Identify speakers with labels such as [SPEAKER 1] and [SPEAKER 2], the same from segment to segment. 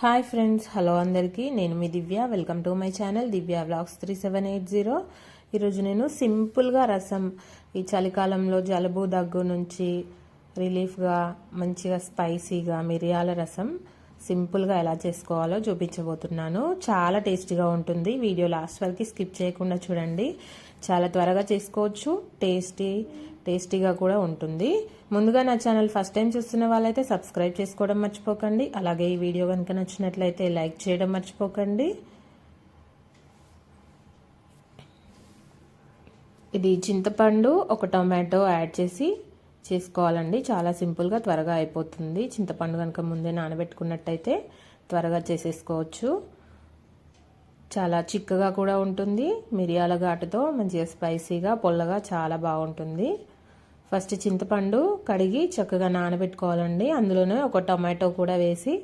[SPEAKER 1] Hi friends hello అందరికీ. నేను మీ Divya. Welcome to my channel Divya vlogs three seven eight zero. ఈరోజు నేను సింపుల్గా రసం ఈ చలికాలంలో జలుబు దగ్గు నుంచి రిలీఫ్గా మంచిగా స్పైసీగా మిరియాల రసం సింపుల్గా ఎలా చేసుకోవాలో చూపించబోతున్నాను. చాలా టేస్టీగా ఉంటుంది. వీడియో లాస్ట్ వరకు స్కిప్ చేయకుండా చూడండి. చాలా త్వరగా చేసుకోవచ్చు. టేస్టీ టేస్టీగా కూడా ఉంటుంది. ముందుగా నా ఛానల్ ఫస్ట్ టైం చూస్తున్న వాళ్ళైతే సబ్స్క్రైబ్ చేసుకోవడం మర్చిపోకండి. అలాగే ఈ వీడియో కనుక నచ్చినట్లయితే లైక్ చేయడం మర్చిపోకండి. ఇది చింతపండు ఒక టొమాటో యాడ్ చేసి చేసుకోవాలండి. చాలా సింపుల్గా త్వరగా అయిపోతుంది. చింతపండు కనుక ముందే నానబెట్టుకున్నట్టయితే త్వరగా చేసేసుకోవచ్చు. చాలా చిక్కగా కూడా ఉంటుంది. మిరియాల ఘాటుతో మంచిగా స్పైసీగా పొల్లగా చాలా బాగుంటుంది. ఫస్ట్ చింతపండు కడిగి చక్కగా నానబెట్టుకోవాలండి. అందులోనే ఒక టొమాటో కూడా వేసి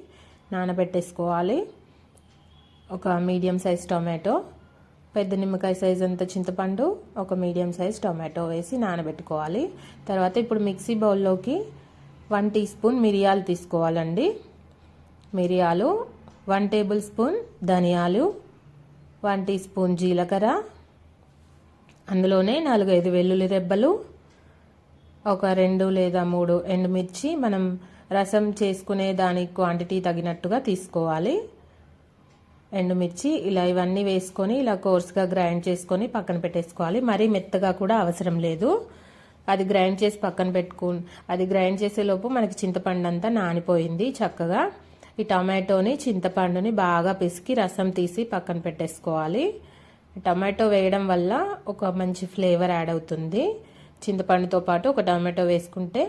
[SPEAKER 1] నానబెట్టేసుకోవాలి. ఒక మీడియం సైజ్ టొమాటో పెద్ద నిమ్మకాయ సైజ్ అంత చింతపండు ఒక మీడియం సైజ్ టొమాటో వేసి నానబెట్టుకోవాలి. తర్వాత ఇప్పుడు మిక్సీ బౌల్లోకి వన్ టీ స్పూన్ మిరియాలు తీసుకోవాలండి. మిరియాలు వన్ టేబుల్ స్పూన్ ధనియాలు వన్ టీ స్పూన్ జీలకర్ర అందులోనే నాలుగైదు వెల్లుల్లి రెబ్బలు ఒక రెండు లేదా మూడు ఎండుమిర్చి మనం రసం చేసుకునే దాని క్వాంటిటీ తగినట్టుగా తీసుకోవాలి. ఎండుమిర్చి ఇలా ఇవన్నీ వేసుకొని ఇలా కోర్స్గా గ్రైండ్ చేసుకొని పక్కన పెట్టేసుకోవాలి. మరీ మెత్తగా కూడా అవసరం లేదు. అది గ్రైండ్ చేసి పక్కన పెట్టుకు అది గ్రైండ్ చేసేలోపు మనకి చింతపండు అంతా నానిపోయింది చక్కగా. ఈ టమాటోని చింతపండుని బాగా పిసికి రసం తీసి పక్కన పెట్టేసుకోవాలి. టమాటో వేయడం వల్ల ఒక మంచి ఫ్లేవర్ యాడ్ అవుతుంది. చింతపండుతో పాటు ఒక టమాటో వేసుకుంటే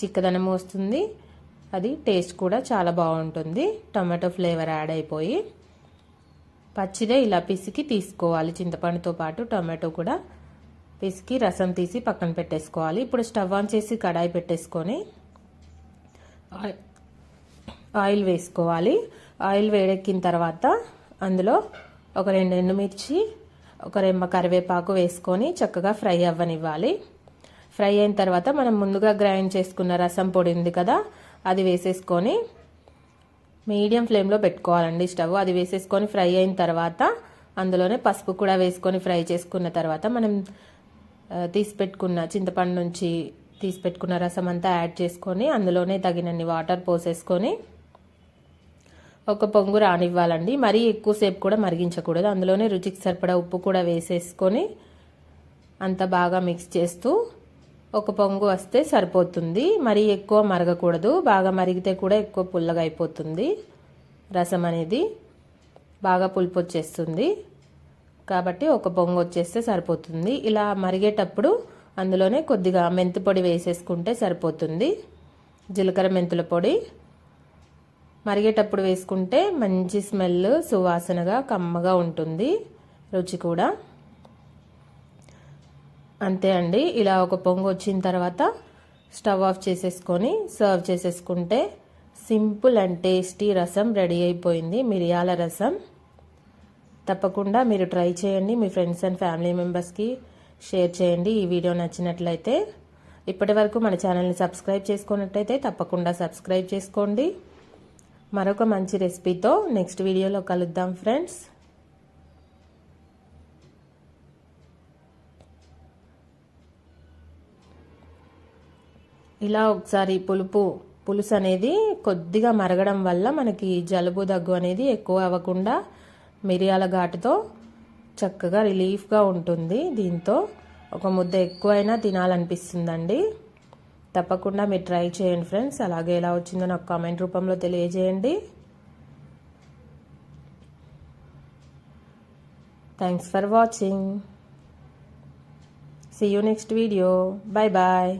[SPEAKER 1] చిక్కదనం వస్తుంది. అది టేస్ట్ కూడా చాలా బాగుంటుంది. టమాటో ఫ్లేవర్ యాడ్ అయిపోయి పచ్చిదే ఇలా పిసికి తీసుకోవాలి. చింతపండుతో పాటు టమాటో కూడా పిసికి రసం తీసి పక్కన పెట్టేసుకోవాలి. ఇప్పుడు స్టవ్ ఆన్ చేసి కడాయి పెట్టేసుకొని ఆయిల్ వేసుకోవాలి. ఆయిల్ వేడెక్కిన తర్వాత అందులో ఒక రెండు ఎండుమిర్చి ఒక రెమ్మ కరివేపాకు వేసుకొని చక్కగా ఫ్రై అవ్వనివ్వాలి. ఫ్రై అయిన తర్వాత మనం ముందుగా గ్రైండ్ చేసుకున్న రసం పొడి ఉంది కదా అది వేసేసుకొని మీడియం ఫ్లేమ్లో పెట్టుకోవాలండి స్టవ్. అది వేసేసుకొని ఫ్రై అయిన తర్వాత అందులోనే పసుపు కూడా వేసుకొని ఫ్రై చేసుకున్న తర్వాత మనం తీసి పెట్టుకున్న చింతపండు నుంచి తీసి పెట్టుకున్న రసం అంతా యాడ్ చేసుకొని అందులోనే తగినన్ని వాటర్ పోసేసుకొని ఒక పొంగు రానివ్వాలండి. మరీ ఎక్కువసేపు కూడా మరిగించకూడదు. అందులోనే రుచికి సరిపడా ఉప్పు కూడా వేసేసుకొని అంత బాగా మిక్స్ చేస్తూ ఒక పొంగు వస్తే సరిపోతుంది. మరీ ఎక్కువ మరగకూడదు. బాగా మరిగితే కూడా ఎక్కువ పుల్లగా అయిపోతుంది. రసం అనేది బాగా పులుపు వచ్చేస్తుంది. కాబట్టి ఒక పొంగు వచ్చేస్తే సరిపోతుంది. ఇలా మరిగేటప్పుడు అందులోనే కొద్దిగా మెంతి పొడి వేసేసుకుంటే సరిపోతుంది. జీలకర్ర మెంతుల పొడి. మరిగేటప్పుడు వేసుకుంటే మంచి స్మెల్ సువాసనగా కమ్మగా ఉంటుంది. రుచి కూడా. అంతే అండి. ఇలా ఒక పొంగు వచ్చిన తర్వాత స్టవ్ ఆఫ్ చేసేసుకొని సర్వ్ చేసేసుకుంటే సింపుల్ అండ్ టేస్టీ రసం రెడీ అయిపోయింది. మిరియాల రసం. తప్పకుండా మీరు ట్రై చేయండి. మీ ఫ్రెండ్స్ అండ్ ఫ్యామిలీ మెంబర్స్కి షేర్ చేయండి ఈ వీడియో నచ్చినట్లయితే. ఇప్పటి వరకు మన ఛానల్ని సబ్స్క్రైబ్ చేసుకున్నట్టయితే తప్పకుండా సబ్స్క్రైబ్ చేసుకోండి. మరొక మంచి రెసిపీతో నెక్స్ట్ వీడియోలో కలుద్దాం ఫ్రెండ్స్. ఇలా ఒకసారి పులుపు పులుసు అనేది కొద్దిగా మరగడం వల్ల మనకి జలుబు దగ్గు అనేది ఎక్కువ అవ్వకుండా మిరియాల ఘాటుతో చక్కగా రిలీఫ్గా ఉంటుంది. దీంతో ఒక ముద్ద ఎక్కువైనా తినాలనిపిస్తుందండి. తప్పకుండా మీరు ట్రై చేయండి ఫ్రెండ్స్. అలాగే ఎలా వచ్చిందో నాకు కామెంట్ రూపంలో తెలియజేయండి. Thanks for watching see you next video bye bye